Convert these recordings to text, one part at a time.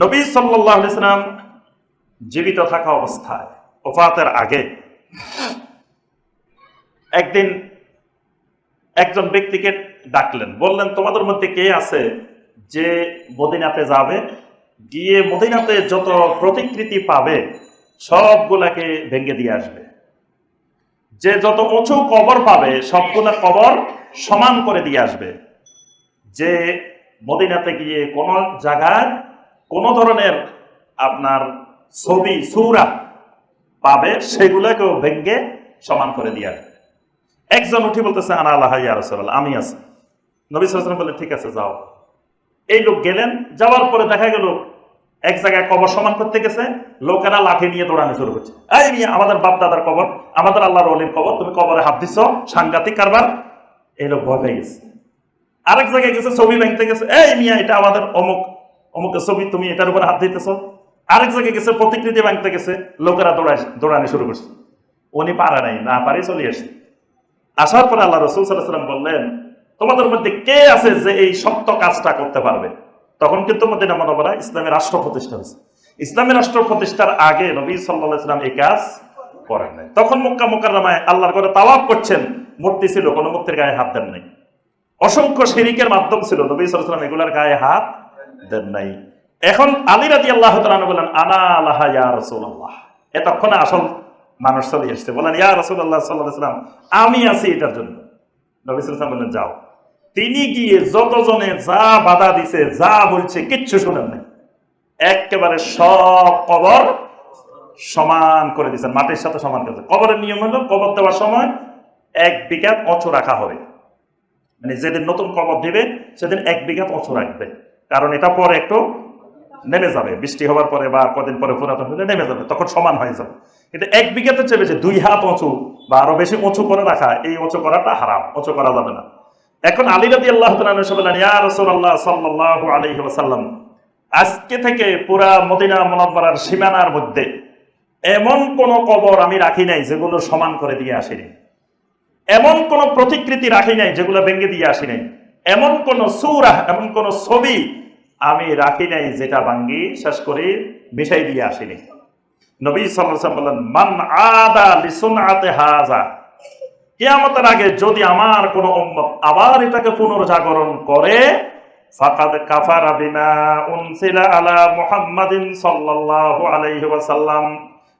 নবী সাল্লাহ ইসলাম জীবিত থাকা অবস্থায় ওফাতের আগে একদিন একজন ব্যক্তিকে ডাকলেন। বললেন, তোমাদের মধ্যে কে আছে যে মদিনাতে যাবে? গিয়ে মদিনাতে যত প্রতিকৃতি পাবে, সবগুলাকে ভেঙে দিয়ে আসবে। যে যত উঁচু কবর পাবে, সবগুলা কবর সমান করে দিয়ে আসবে। যে মদিনাতে গিয়ে কোন জায়গায় কোন ধরনের আপনার ছবি সৌরা পাবে সেগুলোকেও ভেঙ্গে সমান করে দিয়ে একজন উঠি বলতেছে আনা আল্লাহ ইয়া রাসূলুল্লাহ, আমি আছি। নবী সাল্লাল্লাহু বলে ঠিক আছে যাও। এই লোক গেলেন যাওয়ার পরে দেখা গেল এক জায়গায় কবর সমান করতে গেছে লোকেরা লাঠি নিয়ে দৌড়ানো শুরু করছে। এই মিয়া আমাদের বাপ দাদার কবর আমাদের আল্লাহর অলির কবর তুমি কবরে হাত দিচ্ছ সাংঘাতিক কারবার। এই লোক ভয় পেয়ে গেছে। আরেক জায়গায় গেছে ছবি ভাঙতে গেছে এই মিয়া এটা আমাদের অমুক অমুকের ছবি তুমি এটার উপর হাত দিতেছ। আরেক জায়গায় গেছে প্রতিকৃতি ভাঙতে গেছে, লোকেরা দৌড়ায় দৌড়ানো শুরু করছে। উনি পারে নাই, না পারে চলে আসছে। আসার পরে আল্লাহ রসুল সাল্লাম বললেন, তোমাদের মধ্যে কে আছে যে এই সত্য কাজটা করতে পারবে? তখন কিন্তু মদিনা মনোবরা ইসলামের রাষ্ট্র প্রতিষ্ঠা হয়েছে। ইসলামের রাষ্ট্র প্রতিষ্ঠার আগে নবী সাল্লাহ ইসলাম এই কাজ করেন নাই। তখন মক্কা মোকাররামায় আল্লাহর করে তাওয়াব করছেন, মূর্তি ছিল, কোনো মূর্তির গায়ে হাত দেন নাই অসংখ্য শিরিকের মাধ্যম ছিল নবী সাল্লাম এগুলার গায়ে হাত দেন নাই। এখন আলী রাজি আল্লাহ তালু বলেন আনা আল্লাহ ইয়া রসুল্লাহ এতক্ষণে আসল মানুষ চলে এসছে। বলেন ইয়া রসুল্লাহ সাল্লাম, আমি আছি এটার জন্য। নবী সাল্লাম বললেন, যাও। তিনি গিয়ে যতজনে যা বাধা দিছে, যা বলছে, কিচ্ছু শুনেন নাই। একেবারে সব কবর সমান করে দিয়েছেন, মাটির সাথে সমান করেছে কবরের নিয়ম হলো, কবর দেওয়ার সময় এক বিঘা অঁচু রাখা হবে। মানে যেদিন নতুন কবর দিবে, সেদিন এক বিঘা অঁচু রাখবে কারণ এটা পরে একটু নেমে যাবে। বৃষ্টি হওয়ার পরে বা কদিন পরে পুরাতন হলে নেমে যাবে, তখন সমান হয়ে যাবে। কিন্তু এক বিঘাতে চেপে যে দুই হাত উঁচু বা আরও বেশি উঁচু করে রাখা, এই উঁচু করাটা হারাম, উঁচু করা যাবে না। এখন আলী রাদি আল্লাহ বললেন সাল্লাহ আজকে থেকে পুরা মদিনা মনব্বরার সীমানার মধ্যে এমন কোন কবর আমি রাখি নাই যেগুলো সমান করে দিয়ে আসিনি। এমন কোন প্রতিকৃতি রাখি নাই যেগুলো ভেঙে দিয়ে আসি নাই এমন কোন সুরা, এমন কোন ছবি আমি রাখি নাই যেটা ভাঙ্গি, শেষ করে, মিশাই দিয়ে আসিনি। নবী সাল্লাম বললেন, মান আদা লিসুন আতে হাজা কিয়ামতের আগে যদি আমার কোন আবার এটাকে পুনর্জাগরণ করে, ফাকাদ কাফারা বিমা উনসিলা আলা মুহাম্মাদিন সাল্লাল্লাহু আলাইহি ওয়াসাল্লাম।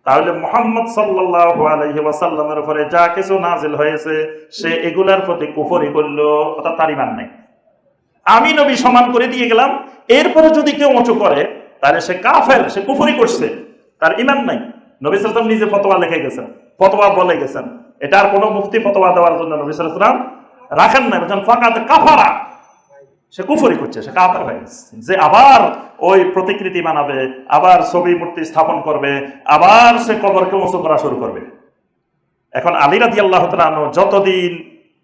তাহলে মুহাম্মদ সাল্লাল্লাহু আলাইহি ওয়াসাল্লামের উপরে যা কিছু নাজিল হয়েছে, সে এগুলার প্রতি কুফরি করল, অর্থাৎ তার ইমান নাই। আমি নবী সমান করে দিয়ে গেলাম। এরপরে যদি কেউ উঁচু করে, তাহলে সে কাফের, সে কুফরি করছে। তার ইমান নাই। নবী সাল্লাম নিজে ফতোয়া লিখে গেছেন। ফতোয়া বলে গেছেন। এটা আর কোনো মুফতি ফতোয়া দেওয়ার জন্য নবী সাল্লাম রাখেন না বলছেন ফাঁকাতে কাফারা। সে কুফরি করছে, সে কাফের হয়ে গেছে। যে আবার ওই প্রতিকৃতি বানাবে আবার ছবি মূর্তি স্থাপন করবে, আবার সে কবরকে উঁচু করা শুরু করবে। এখন আলী রাদি আল্লাহ যতদিন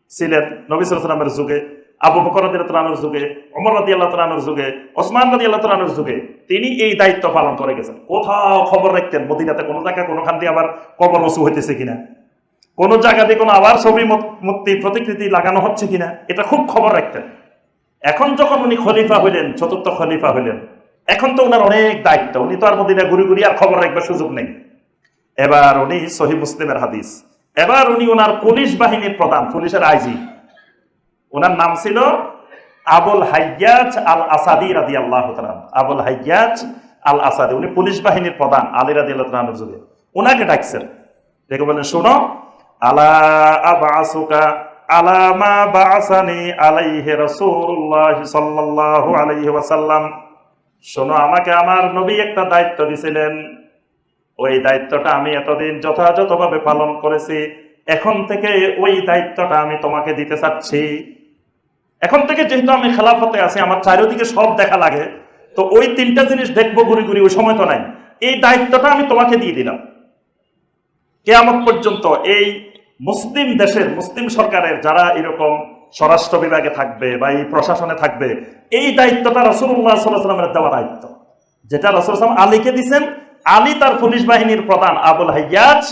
ছিলেন নবী সালামের যুগে আবু বকর রাদি তালানোর যুগে অমর রাদি আল্লাহ তালানোর যুগে, ওসমান রাদি আল্লাহ তালানোর যুগে তিনি এই দায়িত্ব পালন করে গেছেন। কোথাও খবর রাখতেন, মদিনাতে কোনো জায়গায় কোনোখান দিয়ে আবার কবর উঁচু হইতেছে কিনা? কোনো জায়গাতে কোনো আবার ছবি মূর্তি প্রতিকৃতি লাগানো হচ্ছে কিনা? এটা খুব খবর রাখতেন। এখন যখন উনি খলিফা হইলেন, চতুর্থ খলিফা হইলেন, এখন তো ওনার অনেক দায়িত্ব। উনি তো আর মদিনা ঘুরি ঘুরি আর খবর রাখবার সুযোগ নেই। এবার উনি সহি মুসলিমের হাদিস। এবার উনি ওনার পুলিশ বাহিনীর প্রধান, পুলিশের আইজি। ওনার নাম ছিল আবুল হাইয়াজ আল আসাদি রাদি আল্লাহ আবুল হাইয়াজ আল আসাদি উনি পুলিশ বাহিনীর প্রধান, আলী রাদি আল্লাহ যুগে। ওনাকে ডাকছেন। দেখে বলেন শোনো, আলা আবাসুকা আলামা বাসানি আলাইহি রাসূলুল্লাহ আলাইহি শোনো, আমাকে আমার নবী একটা দায়িত্ব দিছিলেন। ওই দায়িত্বটা আমি এতদিন যথাযথভাবে পালন করেছি। এখন থেকে ওই দায়িত্বটা আমি তোমাকে দিতে চাচ্ছি। এখন থেকে যেহেতু আমি খেলাফতে আছি, আমার চারিদিকে সব দেখা লাগে, তো ওই তিনটা জিনিস দেখব ঘুরি ঘুরি, ওই সময় তো নাই। এই দায়িত্বটা আমি তোমাকে দিয়ে দিলাম। কেয়ামত পর্যন্ত এই মুসলিম দেশের, মুসলিম সরকারের যারা এরকম স্বরাষ্ট্র বিভাগে থাকবে বা এই প্রশাসনে থাকবে, এই দায়িত্বটা রসুল্লাহ সাল্লামের দেওয়া দায়িত্ব। যেটা রসুল আলীকে দিচ্ছেন আলী তার পুলিশ বাহিনীর প্রধান আবুল হাইয়াজ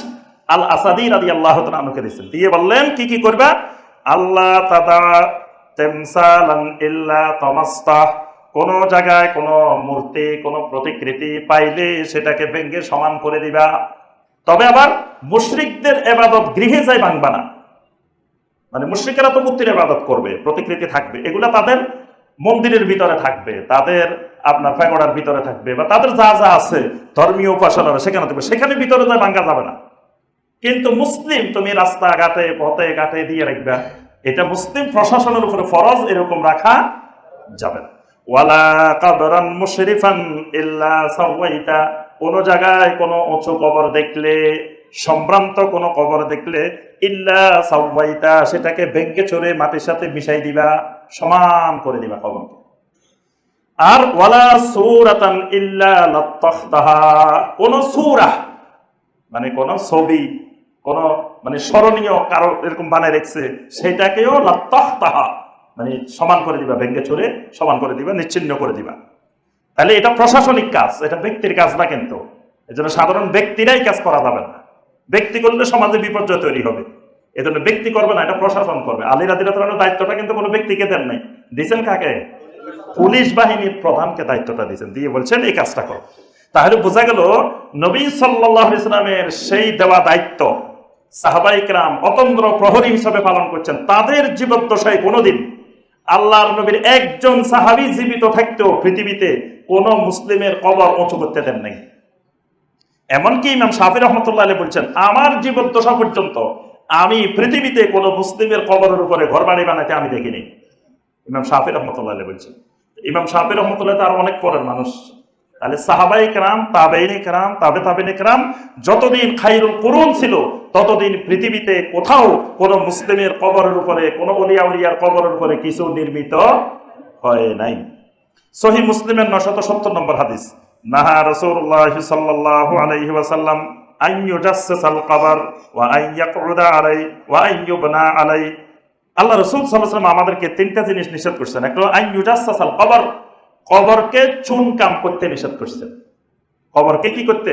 আল আসাদি রাদি আল্লাহ তালুকে দিচ্ছেন দিয়ে বললেন, কি কি করবা? আল্লাহ তাদা তেমসালান ইল্লা তমাস্তা। কোন জায়গায় কোনো মূর্তি, কোনো প্রতিকৃতি পাইলে সেটাকে ভেঙ্গে সমান করে দিবা। তবে আবার মুশরিকদের এবাদত গৃহে যাই ভাঙবা না। মানে মুশ্রিকেরা তো মূর্তির ইবাদত করবে, প্রতিকৃতি থাকবে, এগুলা তাদের মন্দিরের ভিতরে থাকবে, তাদের আপনার প্যাগোডার ভিতরে থাকবে বা তাদের যা যা আছে ধর্মীয় উপাসনারা সেখানে থাকবে, সেখানে ভিতরে যা ভাঙ্গা যাবে না। কিন্তু মুসলিম তুমি রাস্তা ঘাটে পথে, ঘাটে দিয়ে রাখবে। এটা মুসলিম প্রশাসনের উপরে ফরজ, এরকম রাখা যাবে না। ওয়ালা কাবরান মুশরিফান ইল্লা সাওয়াইতা। কোন জায়গায় কোনো উঁচু কবর দেখলে, সম্ভ্রান্ত কোনো কবর দেখলে, ইল্লা সাওয়াইতা, সেটাকে ভেঙ্গে চড়ে মাটির সাথে মিশাই দিবা, সমান করে দিবা কবরকে। আর ওয়ালা সূরাতান ইল্লা লাত্তাখতাহা, কোন সূরা মানে কোন ছবি, কোন মানে স্মরণীয় কারও এরকম বানায় রেখছে, সেটাকেও লাত্তাখতাহা মানে সমান করে দিবা, ভেঙ্গে চড়ে সমান করে দিবা, নিচ্ছিন্ন করে দিবা। তাহলে এটা প্রশাসনিক কাজ, এটা ব্যক্তির কাজ না কিন্তু। এজন্য সাধারণ ব্যক্তিরাই কাজ করা যাবে না। ব্যক্তি করলে সমাজে বিপর্যয় তৈরি হবে। এজন্য ব্যক্তি করবে না, এটা প্রশাসন করবে। আলী রাদিরাতের দায়িত্বটা কিন্তু কোনো ব্যক্তিকে দেন নাই। দিয়েছেন কাকে? পুলিশ বাহিনীর প্রধানকে দায়িত্বটা দিয়েছেন। দিয়ে বলছেন, এই কাজটা কর। তাহলে বোঝা গেল, নবী সাল্লাহ ইসলামের সেই দেওয়া দায়িত্ব সাহাবাইকরাম অতন্ত্র প্রহরী হিসাবে পালন করছেন। তাদের জীবদ্দশায় কোনোদিন আল্লাহর নবীর একজন সাহাবি জীবিত থাকতেও পৃথিবীতে কোন মুসলিমের কবর উঁচু করতে দেন নাই। এমনকি ইমাম শাফি রহমতুল্লাহ বলছেন, আমার জীবদ্দশা পর্যন্ত আমি পৃথিবীতে কোন মুসলিমের কবরের উপরে ঘর বাড়ি বানাতে আমি দেখিনি। ইমাম শাফি রহমতুল্লাহ বলছেন। ইমাম শাফি রহমতুল্লাহ তার অনেক পরের মানুষ। তাহলে সাহাবাই কেরাম, তাবেইনে কেরাম, তাবে তাবেনে কেরাম, যতদিন খাইরুল করুন ছিল, ততদিন পৃথিবীতে কোথাও কোন মুসলিমের কবরের উপরে, কোন অলিয়া উলিয়ার কবরের উপরে কিছু নির্মিত হয় নাই। সহি মুসলিমের নশত সত্তর নম্বর হাদিস, নাহা রসুল্লাহ সাল্লাল্লাহু আলাইহি ওয়াসাল্লাম আল্লাহ রসুল ওয়াসাল্লাম আমাদেরকে তিনটা জিনিস নিষেধ করছেন। একটা আন ইউজাসসাসাল কবর কবরকে চুনকাম করতে নিষেধ করছেন কবরকে কি করতে?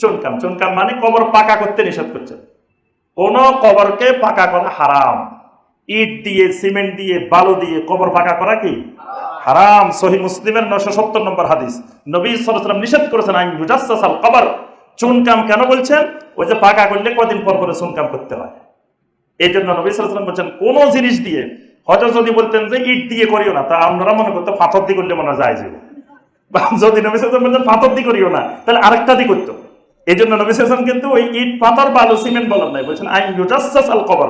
চুনকাম। চুনকাম মানে কবর পাকা করতে নিষেধ করছেন কোন কবরকে পাকা করা হারাম। ইট দিয়ে, সিমেন্ট দিয়ে, বালু দিয়ে কবর পাকা করা কি? হারাম। সহি মুসলিমের নশো সত্তর নম্বর হাদিস। নবী সাল্লাম নিষেধ করেছেন আইন মুজাসাল কবর। চুনকাম কেন বলছেন? ওই যে পাকা করলে কদিন পর পরে চুনকাম করতে হয়। এই জন্য নবী সাল্লাম বলছেন, কোন জিনিস দিয়ে হয়তো যদি বলতেন যে ইট দিয়ে করিও না, তা আমরা মনে করতো পাথর দিয়ে করলে মনে যায় বা যদি নবী সাল্লাম বলতেন পাথর দিয়ে করিও না, তাহলে আরেকটা দিয়ে করতো। এই জন্য নবী সাল্লাম কিন্তু ওই ইট, পাথর বালু সিমেন্ট বলেন নাই। বলছেন, আইন মুজাসাল কবর।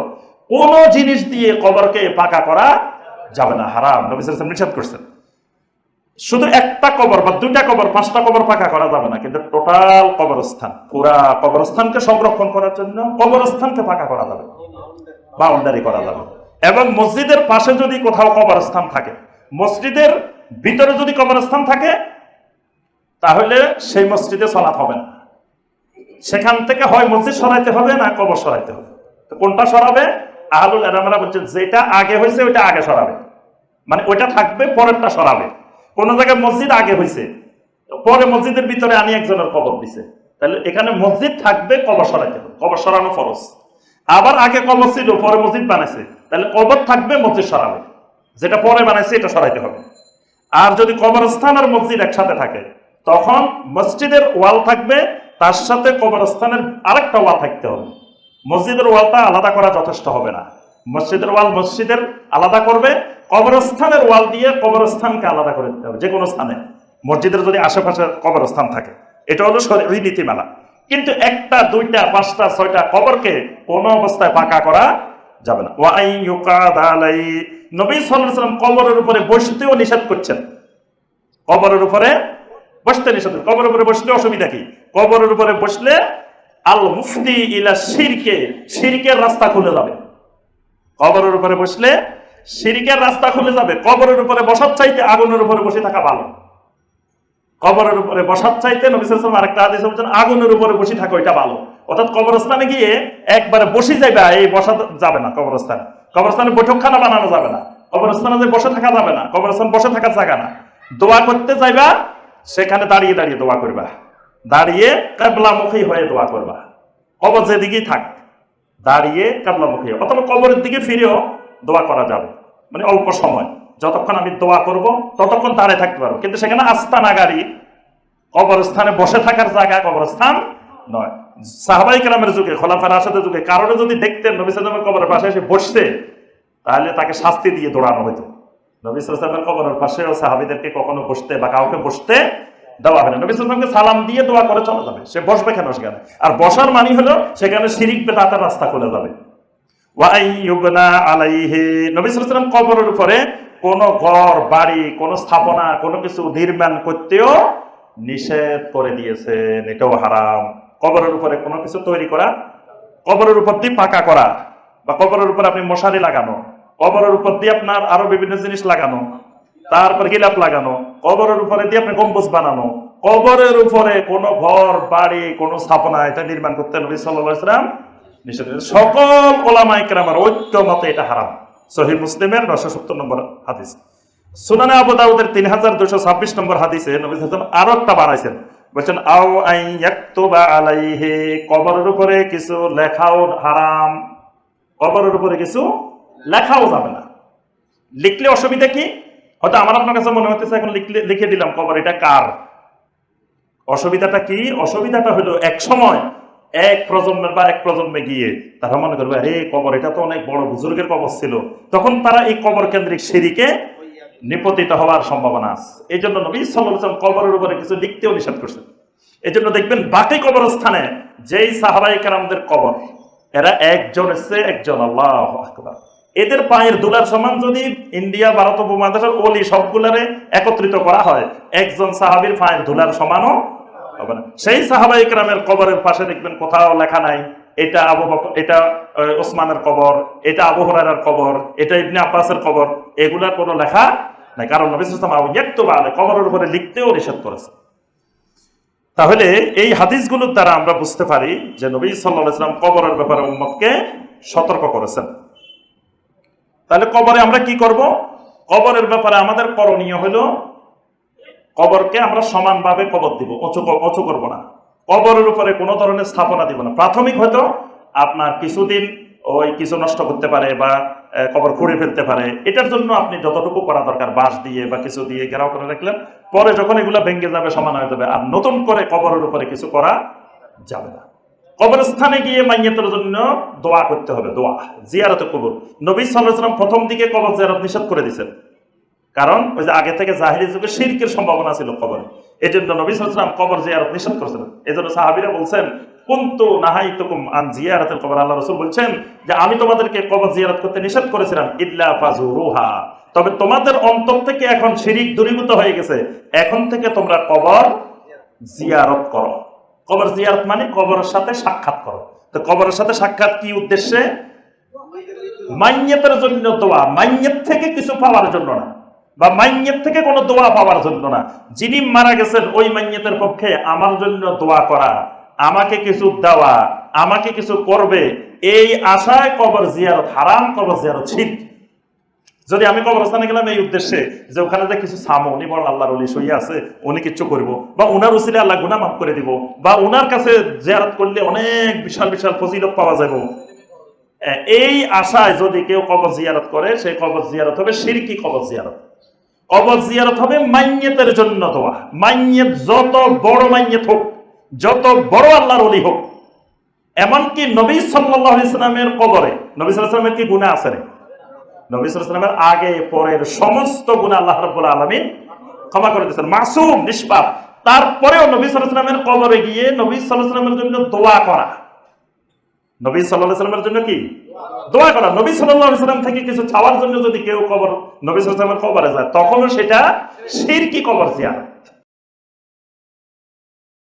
কোন জিনিস দিয়ে কবরকে পাকা করা যাবে না, হারাম। নবী সাল্লাম নিষেধ করছেন। শুধু একটা কবর বা দুইটা কবর, পাঁচটা কবর পাকা করা যাবে না, কিন্তু টোটাল কবরস্থান, পুরা কবরস্থানকে সংরক্ষণ করার জন্য কবরস্থানকে পাকা করা যাবে। বাউন্ডারি করা যাবে। এবং মসজিদের পাশে যদি কোথাও কবরস্থান থাকে, মসজিদের ভিতরে যদি কবরস্থান থাকে, তাহলে সেই মসজিদে সলাৎ হবে না। সেখান থেকে হয় মসজিদ সরাইতে হবে না কবর সরাইতে হবে। কোনটা সরাবে? আহলুল এরামেরা বলছেন, যেটা আগে হয়েছে ওইটা আগে সরাবে। মানে ওইটা থাকবে, পরেরটা সরাবে। কোন জায়গায় মসজিদ আগে হয়েছে, পরে মসজিদের ভিতরে আনি একজনের কবর দিছে। তাহলে এখানে মসজিদ থাকবে, কবর সরাইতে হবে। কবর সরানো ফরজ। আবার আগে কবর ছিল, পরে মসজিদ বানাইছে। তাহলে কবর থাকবে মসজিদ সরাবে। যেটা পরে বানাইছে, এটা সরাইতে হবে। আর যদি কবরস্থান আর মসজিদ একসাথে থাকে, তখন মসজিদের ওয়াল থাকবে, তার সাথে কবরস্থানের আরেকটা ওয়াল থাকতে হবে। মসজিদের ওয়ালটা আলাদা করা যথেষ্ট হবে না। মসজিদের ওয়াল মসজিদের আলাদা করবে, কবরস্থানের ওয়াল দিয়ে কবরস্থানকে আলাদা করে দিতে হবে যে কোনো স্থানে। মসজিদের যদি আশেপাশে কবরস্থান থাকে, এটা হলো শরীর নীতিমালা কিন্তু একটা, দুইটা, পাঁচটা, ছয়টা কবরকে কোন অবস্থায় পাকা করা যাবে না। নবী আলাইহি কবরের উপরে বসতেও নিষেধ করছেন। কবরের উপরে বসতে নিষেধ কবরের উপরে বসলে অসুবিধা কি? কবরের উপরে বসলে আল মুফতি ইলা শিরকে, শিরকের রাস্তা খুলে যাবে। কবরের উপরে বসলে শিরিকের রাস্তা খুলে যাবে। কবরের উপরে বসার চাইতে আগুনের উপরে বসে থাকা ভালো। কবরের উপরে বসার চাইতে নবিসাম আরেকটা আদেশ বলছেন আগুনের উপরে বসে থাকো, এটা ভালো। অর্থাৎ কবরস্থানে গিয়ে একবারে বসে যাবে এই বসা যাবে না কবরস্থানে। কবরস্থানে বৈঠকখানা বানানো যাবে না। কবরস্থানে যে বসে থাকা যাবে না, কবরস্থান বসে থাকা জায়গা না। দোয়া করতে যাইবা, সেখানে দাঁড়িয়ে দাঁড়িয়ে দোয়া করবা। দাঁড়িয়ে কাবলামুখী হয়ে দোয়া করবা। কবর যেদিকেই থাক, দাঁড়িয়ে কাবলামুখী অথবা কবরের দিকে ফিরেও দোয়া করা যাবে। মানে অল্প সময়। যতক্ষণ আমি দোয়া করব, ততক্ষণ দাঁড়িয়ে থাকতে পারব। কিন্তু সেখানে আস্তানা গাড়ি কবরস্থানে বসে থাকার জায়গা কবরস্থান নয়। সাহাবাই কেরামের যুগে খোলাফার আসাদের যুগে কারণে যদি দেখতেন নবী সাল্লামের কবরের পাশে এসে বসতে, তাহলে তাকে শাস্তি দিয়ে দৌড়ানো হতো নবী সাল্লামের কবরের পাশে সাহাবিদেরকে কখনো বসতে বা কাউকে বসতে দেওয়া হবে না। নবী সাল্লামকে সালাম দিয়ে দোয়া করে চলে যাবে। সে বসবে কেন সেখানে? আর বসার মানি হলো, সেখানে শিরিক বেদাতের রাস্তা খুলে যাবে। নবী ওয়াসাল্লাম কবরের উপরে কোন ঘর, বাড়ি, কোন স্থাপনা, কোনো কিছু নির্মাণ করতেও নিষেধ করে দিয়েছেন এটাও হারাম কবরের উপরে কোনো কিছু তৈরি করা, কবরের উপর দিয়ে পাকা করা, বা কবরের উপর আপনি মশারি লাগানো, কবরের উপর দিয়ে আপনার আরও বিভিন্ন জিনিস লাগানো, তারপর গিলাপ লাগানো, কবরের উপরে দিয়ে আপনি গম্বুজ বানানো, কবরের উপরে কোন ঘর, বাড়ি, কোন স্থাপনা এটা নির্মাণ করতে নবী ওয়াসাল্লাম নিষেধ। সকল ওলামায়ে কেরামের ঐক্য মতে এটা হারাম সহিহ মুসলিমের নশো সত্তর নম্বর হাদিস। সুনানে আবু দাউদের তিন হাজার দুশো ছাব্বিশ নম্বর হাদিসে নবী হাসান আরও একটা বানাইছেন। বলছেন, আও আই ইয়াকতুবা আলাইহি কবরের উপরে কিছু লেখাও হারাম, কবরের উপরে কিছু লেখাও যাবে না। লিখলে অসুবিধা কি? হয়তো আমার আপনার কাছে মনে হতেছে এখন লিখলে, লিখে দিলাম, কবর এটা কার? অসুবিধাটা কি? অসুবিধাটা হলো এক সময় এক প্রজন্মের বা এক প্রজন্মে গিয়ে তারা মনে করবে, আরে, কবর, এটা তো অনেক বড় বুজুর্গের কবর ছিল। তখন তারা এই কবর কেন্দ্রিক সিঁড়িকে নিপতিত হওয়ার সম্ভাবনা আছে। এই জন্য নবী সাল্লাম কবরের উপরে কিছু লিখতেও নিষেধ করছেন। এই জন্য দেখবেন বাকি কবরস্থানে যেই সাহাবাই কারামদের কবর, এরা একজন এসছে একজন আল্লাহ আকবার। এদের পায়ের দুলার সমান যদি ইন্ডিয়া, ভারত, উপমহাদেশের ওলি সবগুলারে একত্রিত করা হয়, একজন সাহাবীর পায়ের দুলার সমানও হবে না। সেই সাহাবাই ইকরামের কবরের পাশে দেখবেন কোথাও লেখা নাই, এটা আবু এটা ওসমানের কবর, এটা আবু হুরায়রার কবর, এটা ইবনে আব্বাসের কবর এগুলার কোনো লেখা নাই। কারণ নবী সাল্লাল্লাহু আলাইহি ওয়াসাল্লাম কবরের উপরে লিখতেও নিষেধ করেছে তাহলে এই হাদিসগুলোর দ্বারা আমরা বুঝতে পারি যে নবী সাল্লাল্লাহু আলাইহি ওয়াসাল্লাম কবরের ব্যাপারে উম্মতকে সতর্ক করেছেন। তাহলে কবরে আমরা কি করব? কবরের ব্যাপারে আমাদের করণীয় হলো কবরকে আমরা সমানভাবে কবর দিব, উঁচু উঁচু করব না। কবরের উপরে কোনো ধরনের স্থাপনা দিব না। প্রাথমিক হয়তো আপনার কিছুদিন ওই কিছু নষ্ট করতে পারে বা কবর খুঁড়ে ফেলতে পারে। এটার জন্য আপনি যতটুকু করা দরকার, বাঁশ দিয়ে বা কিছু দিয়ে ঘেরাও করে রাখলেন, পরে যখন এগুলো ভেঙে যাবে, সমান হয়ে যাবে। আর নতুন করে কবরের উপরে কিছু করা যাবে না। কবরস্থানে গিয়ে মাইয়াতের জন্য দোয়া করতে হবে, দোয়া, জিয়ারত কবর নবী সাল্লাহ প্রথম দিকে কবর জিয়ারত নিষেধ করে দিয়েছেন। কারণ ওই যে আগে থেকে জাহিরি যুগে শিরকের সম্ভাবনা ছিল কবরে। এই জন্য নবী সাল্লাম কবর জিয়ারত নিষেধ করেছেন। এই জন্য সাহাবিরা বলছেন, কুন্তু নাহাই তুকুম আন জিয়ারতের কবর? আল্লাহ রসুল বলছেন যে, আমি তোমাদেরকে কবর জিয়ারত করতে নিষেধ করেছিলাম তবে তোমাদের অন্তর থেকে এখন শিরিক দূরীভূত হয়ে গেছে। এখন থেকে তোমরা কবর জিয়ারত করো। কবর জিয়ারত মানে কবরের সাথে সাক্ষাৎ করো। তো কবরের সাথে সাক্ষাৎ কি উদ্দেশ্যে? মাইয়াতের জন্য দোয়া। মাইয়াত থেকে কিছু পাওয়ার জন্য না। বা মাইয়াত থেকে কোনো দোয়া পাওয়ার জন্য না। যিনি মারা গেছেন, ওই মাইয়াতের পক্ষে আমার জন্য দোয়া করা, আমাকে কিছু দেওয়া, আমাকে কিছু করবে, এই আশায় কবর জিয়ারত, হারাম কবর জিয়ারত ঠিক যদি আমি কবরস্থানে গেলাম এই উদ্দেশ্যে, যে ওখানে যে কিছু সামো, উনি বড় আল্লাহর অলি সইয়া আছে, উনি কিচ্ছু করব। বা উনার উসিলে আল্লাহ গুনা মাফ করে দিব। বা উনার কাছে জিয়ারত করলে অনেক বিশাল বিশাল ফজিলত পাওয়া যাবে। এই আশায় যদি কেউ কবর জিয়ারত করে সেই কবর জিয়ারত হবে, সিরকি কবর জিয়ারত। কবর জিয়ারত হবে মাইয়েতের জন্য দোয়া। মাইয়েত যত বড় মাইয়েত হোক, যত বড় আল্লাহর অলি হোক, এমনকি নবী সাল্লাল্লাহু আলাইহি সাল্লামের কবরে, নবী সাল্লামের কি গুনাহ আছে রে? নবী সাল্লামের আগে, পরের সমস্ত গুনাহ আল্লাহ রাব্বুল আলামিন ক্ষমা করে দিয়েছেন। মাসুম, নিষ্পাপ। তারপরেও নবী সাল্লামের কবরে গিয়ে নবী সাল্লামের জন্য দোয়া করা। নবী সাল্লাহ সাল্লামের জন্য কি? দোয়া করা। নবী সাল্লাহ সাল্লাম থেকে কিছু চাওয়ার জন্য যদি কেউ কবর নবী সাল্লামের কবরে যায়, তখনও সেটা শিরকি কবর জিয়ারত।